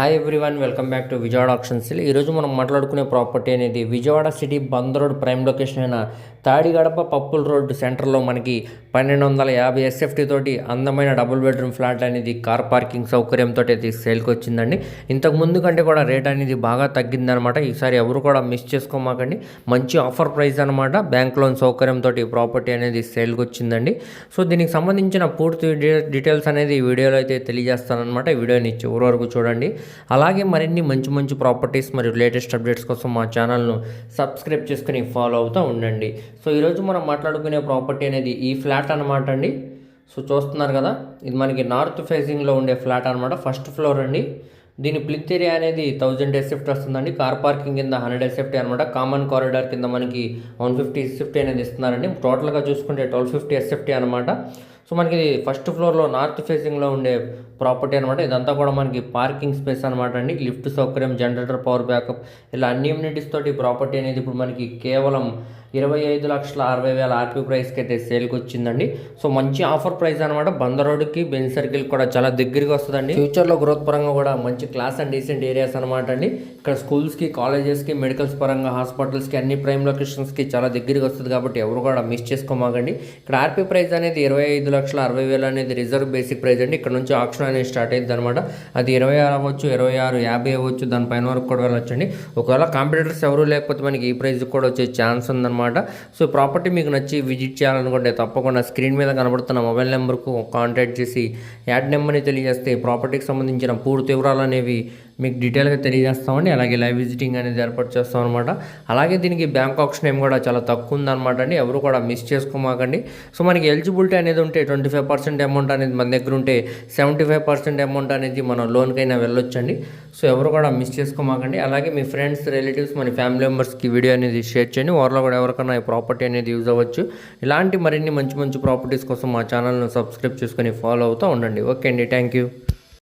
Hi everyone welcome back to Vijayawada options ఈరోజు మనం మాట్లాడుకునే ప్రాపర్టీ అనేది Vijayawada city Bandar road prime location అయిన తాడిగడప పప్పుల రోడ్ సెంటర్లో మనకి పన్నెండు వందల యాభై ఎస్ఎఫ్టీ తోటి అందమైన డబుల్ బెడ్రూమ్ ఫ్లాట్ అనేది కార్ పార్కింగ్ సౌకర్యంతో అయితే సేల్కి వచ్చిందండి. ఇంతకు ముందు కంటే కూడా రేట్ అనేది బాగా తగ్గిందనమాట. ఈసారి ఎవరు కూడా మిస్ చేసుకోమాకండి. మంచి ఆఫర్ ప్రైస్ అనమాట. బ్యాంక్ లోన్ సౌకర్యంతో ప్రాపర్టీ అనేది సేల్కి వచ్చిందండి. సో దీనికి సంబంధించిన పూర్తి డీటెయిల్స్ అనేది ఈ వీడియోలో అయితే తెలియజేస్తానమాట ఈ వీడియోని చివరి వరకు చూడండి. అలాగే మరిన్ని మంచి మంచి ప్రాపర్టీస్ మరియు లేటెస్ట్ అప్డేట్స్ కోసం మా ఛానల్ను సబ్స్క్రైబ్ చేసుకుని ఫాలో అవుతూ ఉండండి. సో ఈరోజు మనం మాట్లాడుకునే ప్రాపర్టీ అనేది ఈ ఫ్లాట్ అనమాట అండి. సో చూస్తున్నారు కదా ఇది మనకి నార్త్ ఫేసింగ్లో ఉండే ఫ్లాట్ అనమాట ఫస్ట్ ఫ్లోర్ అండి. దీని ప్లిత్ ఏరియా అనేది థౌజండ్ ఎస్ఎఫ్టీ వస్తుందండి. కార్ పార్కింగ్ కింద హండ్రెడ్ ఎస్ఎఫ్టీ అనమాట కామన్ కారిడార్ కింద మనకి వన్ ఫిఫ్టీ ఎస్ఎఫ్టీ అనేది ఇస్తున్నారండి. టోటల్గా చూసుకుంటే ట్వెల్వ్ ఫిఫ్టీ ఎస్ఎఫ్టీ అనమాట సో మనకి ఇది ఫస్ట్ ఫ్లోర్లో నార్త్ ఫేసింగ్లో ఉండే ప్రాపర్టీ అనమాట ఇదంతా కూడా మనకి పార్కింగ్ స్పేస్ అనమాట అండి. లిఫ్ట్ సౌకర్యం జనరేటర్ పవర్ బ్యాకప్ ఇలా అన్ని యూనిటీస్ తోటి ప్రాపర్టీ అనేది ఇప్పుడు మనకి కేవలం ఇరవై ఐదు లక్షల అరవై వేల ఆర్పీ ప్రైస్కి అయితే సేల్కి వచ్చిందండి. సో మంచి ఆఫర్ ప్రైస్ అనమాట బంద రోడ్డుకి బెన్ సర్కిల్ కూడా చాలా దగ్గరికి వస్తుందండి. ఫ్యూచర్లో గ్రోత్ పరంగా కూడా మంచి క్లాస్ అండ్ డీసెంట్ ఏరియాస్ అనమాట అండి. ఇక్కడ స్కూల్స్కి కాలేజెస్కి మెడికల్స్ పరంగా హాస్పిటల్స్కి అన్ని ప్రైమ్ లొకేషన్స్కి చాలా దగ్గరికి వస్తుంది కాబట్టి ఎవరు కూడా మిస్ చేసుకోమాగండి ఇక్కడ ఆర్పీ ప్రైస్ అనేది ఇరవై ఐదు లక్షల అరవై వేలు అనేది రిజర్వ్ బేసిక్ ప్రైస్ అండి. ఇక్కడ నుంచి ఆప్షన్ అనేది స్టార్ట్ అయింది అనమాట అది ఇరవై ఆరు అవ్వచ్చు ఇరవై ఆరు యాభై అవ్వచ్చు దానిపైన వరకు కూడా వెళ్ళొచ్చండి. ఒకవేళ కాంపిటేటర్స్ ఎవరు లేకపోతే మనకి ఈ ప్రైస్ కూడా వచ్చే ఛాన్స్ ఉందన్నమాట. సో ప్రాపర్టీ మీకు నచ్చి విజిట్ చేయాలనుకుంటే తప్పకుండా స్క్రీన్ మీద కనబడుతున్న మొబైల్ నెంబర్కు కాంటాక్ట్ చేసి యాడ్ నెంబర్ని తెలియజేస్తే ప్రాపర్టీకి సంబంధించిన పూర్తి వివరాలు అనేవి మీకు డీటెయిల్గా తెలియజేస్తామండి. అలాగే లైవ్ విజిటింగ్ అనేది ఏర్పాటు చేస్తాం అనమాట అలాగే దీనికి బ్యాంక్ ఆప్షన్ ఏం కూడా చాలా తక్కువ ఉందన్నమాట అండి. ఎవరు కూడా మిస్ చేసుకోమాకండి. సో మనకి ఎలిజిబిలిటీ అనేది ఉంటే ట్వంటీ ఫైవ్ పర్సెంట్ అమౌంట్ అనేది మన దగ్గర ఉంటే సెవెంటీ ఫైవ్ పర్సెంట్ అమౌంట్ అనేది మనం లోన్కైనా వెళ్ళొచ్చండి. సో ఎవరు కూడా మిస్ చేసుకోమాకండి. అలాగే మీ ఫ్రెండ్స్ రిలేటివ్స్ మన ఫ్యామిలీ మెంబర్స్కి వీడియో అనేది షేర్ చేయండి. వారిలో కూడా ఎవరికైనా ఈ ప్రాపర్టీ అనేది యూజ్ అవ్వచ్చు. ఇలాంటి మరిన్ని మంచి మంచి ప్రాపర్టీస్ కోసం మా ఛానల్ను సబ్స్క్రైబ్ చేసుకొని ఫాలో అవుతూ ఉండండి. ఓకే అండి. Thank you.